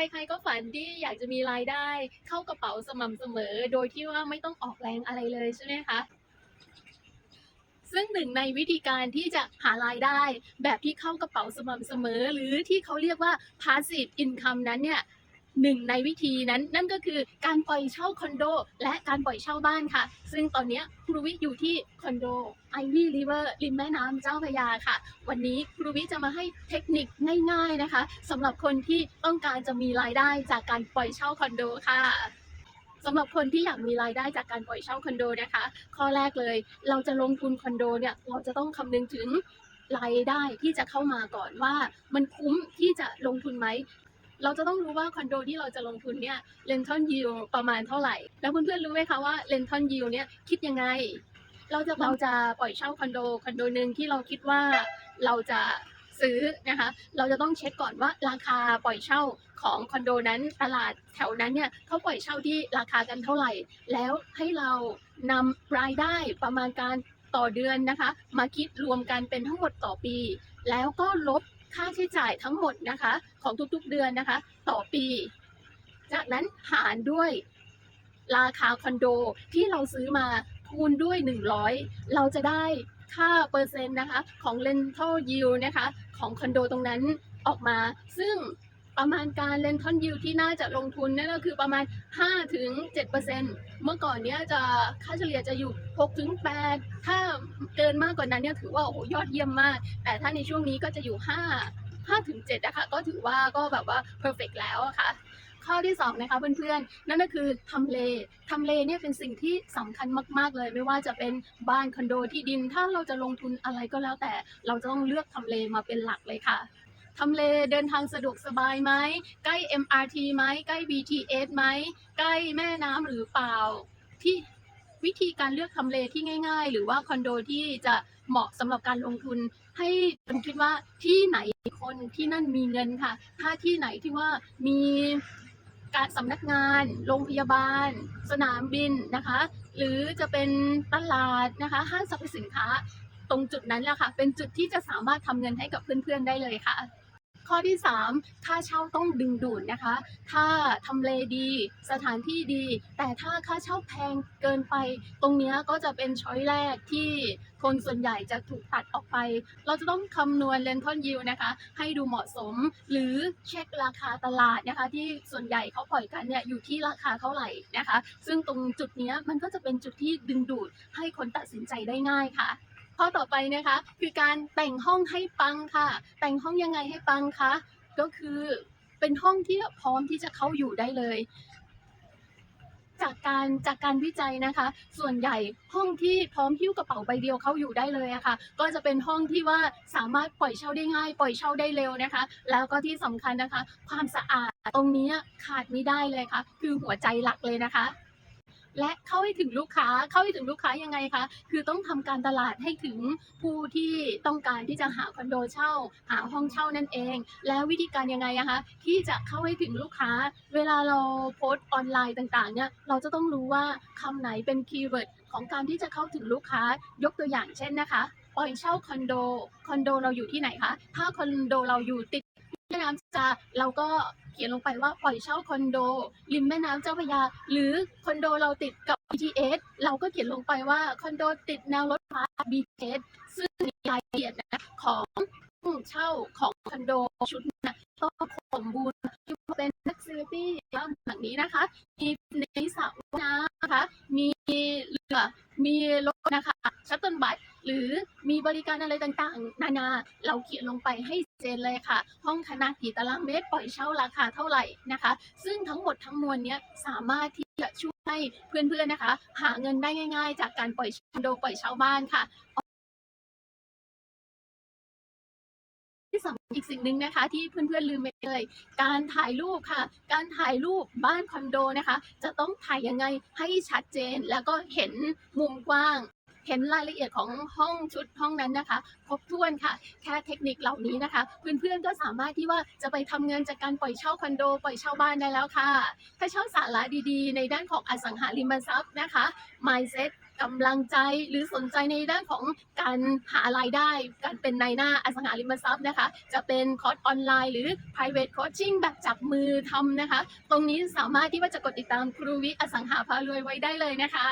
ใครๆก็ฝันที่อยากจะมีรายได้ เข้ากระเป๋าสม่ำเสมอ โดยที่ว่าไม่ต้องออกแรงอะไรเลยใช่ไหมคะซึ่งหนึ่งในวิธีการที่จะหารายได้ แบบที่เข้ากระเป๋าสม่ำเสมอ หรือที่เขาเรียกว่า passive income นั้นเนี่ย หนึ่งในวิธีนั้นนั่นก็คือการปล่อยเช่าคอนโด และการปล่อยเช่าบ้านค่ะ ซึ่งตอนนี้ครูวิอยู่ที่คอนโด Ivy River ริมแม่น้ำเจ้าพระยาค่ะ วันนี้ครูวิจะมาให้เทคนิคง่ายๆนะคะสำหรับคนที่ต้องการจะมีรายได้จากการปล่อยเช่าคอนโดค่ะสำหรับคนที่อยากมีรายได้จากการปล่อยเช่าคอนโดนะคะ ข้อแรกเลย เราจะลงทุนคอนโดเนี่ยเราจะต้องคำนึงถึงรายได้ที่จะเข้ามาก่อนว่า มันคุ้มที่จะลงทุนไหม เราจะต้องรู้ว่าคอนโดที่เราจะลงทุนเนี่ยเลนทอนยิวประมาณเท่าไหร่ แล้วเพื่อนๆรู้ไหมคะว่าเลนทอนยิวเนี่ยคิดยังไง เราจะเราจะปล่อยเช่าคอนโดคอนโดหนึ่งที่เราคิดว่าเราจะซื้อนะคะ เราจะต้องเช็คก่อนว่าราคาปล่อยเช่าของคอนโดนั้นตลาดแถวนั้นเนี่ยเขาปล่อยเช่าที่ราคากันเท่าไหร่ แล้วให้เรานำรายได้ประมาณการต่อเดือนนะคะ มาคิดรวมกันเป็นทั้งหมดต่อปี แล้วก็ลบ ค่าใช้จ่ายทั้งหมดนะคะ ของทุกๆเดือนนะคะ ต่อปี จากนั้นหารด้วยราคาคอนโดที่เราซื้อมาคูณด้วย 100 เราจะได้ค่าเปอร์เซ็นต์นะคะ ของ rental yield นะคะ ของคอนโดตรงนั้นออกมา ซึ่ง ประมาณการ rental yield ที่น่าจะลงทุนนั่นก็คือประมาณ5-7%ถึง7%เมื่อก่อนเนี้ยจะค่าเฉลี่ยจะอยู่6-8ถึง8ถ้าเกินมากกว่านั้นเนี่ยถือว่าโอ้โหยอดเยี่ยมมาก แต่ถ้าในช่วงนี้ก็จะอยู่ 5 5ถึง7นะคะก็ถือว่าก็แบบว่า perfect แล้วะค่ะ ข้อที่สองนะคะเพื่อนๆ นั่นก็คือทำเลทำเลเนี่ยเป็นสิ่งที่สำคัญมากๆเลย ไม่ว่าจะเป็นบ้านคอนโดที่ดิน ถ้าเราจะลงทุนอะไรก็แล้วแต่เราจะต้องเลือกทำเลมาเป็นหลักเลยค่ะ ทำเลเดินทางสะดวกสบายไหมใกล้ MRT ไหมใกล้ BTS ไหมใกล้แม่น้ำหรือเปล่า ที่วิธีการเลือกทำเลที่ง่าย ๆ หรือว่าคอนโดที่จะเหมาะสำหรับการลงทุน ให้คนคิดว่าที่ไหนคนที่นั่นมีเงินค่ะ ถ้าที่ไหนที่ว่ามีการสำนักงาน โรงพยาบาล สนามบินนะคะ หรือจะเป็นตลาดนะคะห้างสรรพสินค้า ตรงจุดนั้นแหละค่ะ เป็นจุดที่จะสามารถทำเงินให้กับเพื่อนๆได้เลยค่ะ ข้อที่ 3 ค่าเช่าต้องดึงดูดนะคะ ถ้าทำเลดี สถานที่ดี แต่ถ้าค่าเช่าแพงเกินไป ตรงเนี้ยก็จะเป็นช้อยแรกที่คนส่วนใหญ่จะถูกตัดออกไป เราจะต้องคำนวณ rental yield นะคะ ให้ดูเหมาะสม หรือเช็คราคาตลาดนะคะ ที่ส่วนใหญ่เขาปล่อยกันเนี่ยอยู่ที่ราคาเท่าไหร่นะคะ ซึ่งตรงจุดเนี้ยมันก็จะเป็นจุดที่ดึงดูดให้คนตัดสินใจได้ง่ายค่ะ ข้อต่อไปนะคะ คือการแต่งห้องให้ปังค่ะ แต่งห้องยังไงให้ปังคะก็คือเป็นห้องที่พร้อมที่จะเข้าอยู่ได้เลย จากการจากการวิจัยนะคะ ส่วนใหญ่ห้องที่พร้อมหิ้วกระเป๋าใบเดียวเข้าอยู่ได้เลยอะค่ะ ก็จะเป็นห้องที่ว่าสามารถปล่อยเช่าได้ง่าย ปล่อยเช่าได้เร็วนะคะ แล้วก็ที่สำคัญนะคะ ความสะอาดตรงนี้ขาดไม่ได้เลยค่ะ คือหัวใจหลักเลยนะคะ และเข้าให้ถึงลูกค้าเข้าให้ถึงลูกค้ายังไงคะคือต้องทำการตลาดให้ถึงผู้ที่ต้องการที่จะหาคอนโดเช่า หาห้องเช่านั่นเอง แล้ววิธีการยังไงอะคะที่จะเข้าให้ถึงลูกค้า เวลาเราโพสต์ออนไลน์ต่างๆเนี่ยเราจะต้องรู้ว่าคำไหนเป็นคีย์เวิร์ดของการที่จะเข้าถึงลูกค้ายกตัวอย่างเช่นนะคะปล่อยเช่าคอนโด คอนโดเราอยู่ที่ไหนคะ ถ้าคอนโดเราอยู่ติด น้ำจาเราก็เขียนลงไปว่าปล่อยเช่าคอนโด ริมแม่น้ำเจ้าพระยา หรือคอนโดเราติดกับ BTS เราก็เขียนลงไปว่าคอนโดติดแนวรถไฟ BTS ซึ่งรายละเอียดนะของห้เช่าของคอนโดชุดนะต้องสมบูรณ์ที่เป็นนักซิลิตี้บ้านหลังนี้นะคะ มีในสระว่ายน้ำนะคะ มีเรือมีรถนะคะชัตเติลบัสหรือ มีบริการอะไรต่างๆ นานา เราเขียนลงไปให้เจนเลยค่ะ ห้องขนาดกี่ตารางเมตร ปล่อยเช่าราคาเท่าไหร่นะคะ ซึ่งทั้งหมดทั้งมวลเนี้ยสามารถที่จะช่วยให้เพื่อนๆนะคะ หาเงินได้ง่าย ๆ จากการปล่อยคอนโดปล่อยเช่าบ้านค่ะที่สำคัญอีกสิ่งหนึ่งนะคะ ที่เพื่อนๆลืมไปเลย การถ่ายรูปค่ะ การถ่ายรูปบ้านคอนโดนะคะ จะต้องถ่ายยังไงให้ชัดเจนแล้วก็เห็นมุมกว้าง เห็นรายละเอียดของห้องชุดห้องนั้นนะคะ ครบถ้วนค่ะ แค่เทคนิคเหล่านี้นะคะ เพื่อนๆก็สามารถที่ว่าจะไปทำเงินจากการปล่อยเช่าคอนโด ปล่อยเช่าบ้านได้แล้วค่ะ ถ้าชอบสาระดีๆ ในด้านของอสังหาริมทรัพย์นะคะ mindset กำลังใจหรือสนใจในด้านของการหารายได้ การเป็นนายหน้าอสังหาริมทรัพย์นะคะ จะเป็นคอร์สออนไลน์หรือ private coaching แบบจับมือทำนะคะ ตรงนี้สามารถที่ว่าจะกดติดตามครูวิอสังหาพารวยไว้ได้เลยนะคะ